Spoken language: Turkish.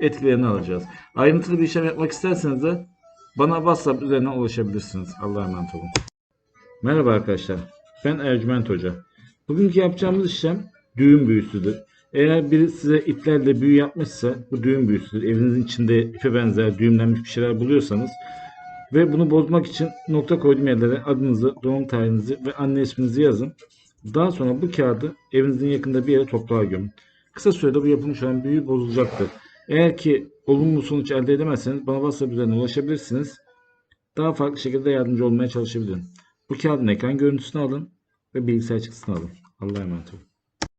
etkilerini alacağız. Ayrıntılı bir işlem yapmak isterseniz de bana WhatsApp üzerinden ulaşabilirsiniz. Allah'a emanet olun. Merhaba arkadaşlar. Ben Ercüment Hoca. Bugünkü yapacağımız işlem düğün büyüsüdür. Eğer biri size iplerle büyü yapmışsa bu düğün büyüsüdür. Evinizin içinde ipe benzer düğümlenmiş bir şeyler buluyorsanız ve bunu bozmak için nokta koyduğum yerlere adınızı, doğum tarihinizi ve anne isminizi yazın. Daha sonra bu kağıdı evinizin yakında bir yere toprağa gömün. Kısa sürede bu yapılmış olan büyü bozulacaktır. Eğer ki olumlu sonuç elde edemezseniz bana WhatsApp üzerinden ulaşabilirsiniz. Daha farklı şekilde yardımcı olmaya çalışabilirim. Bu kağıdın ekran görüntüsünü alın ve bilgisayar çıktısını alın. Allah'a emanet olun.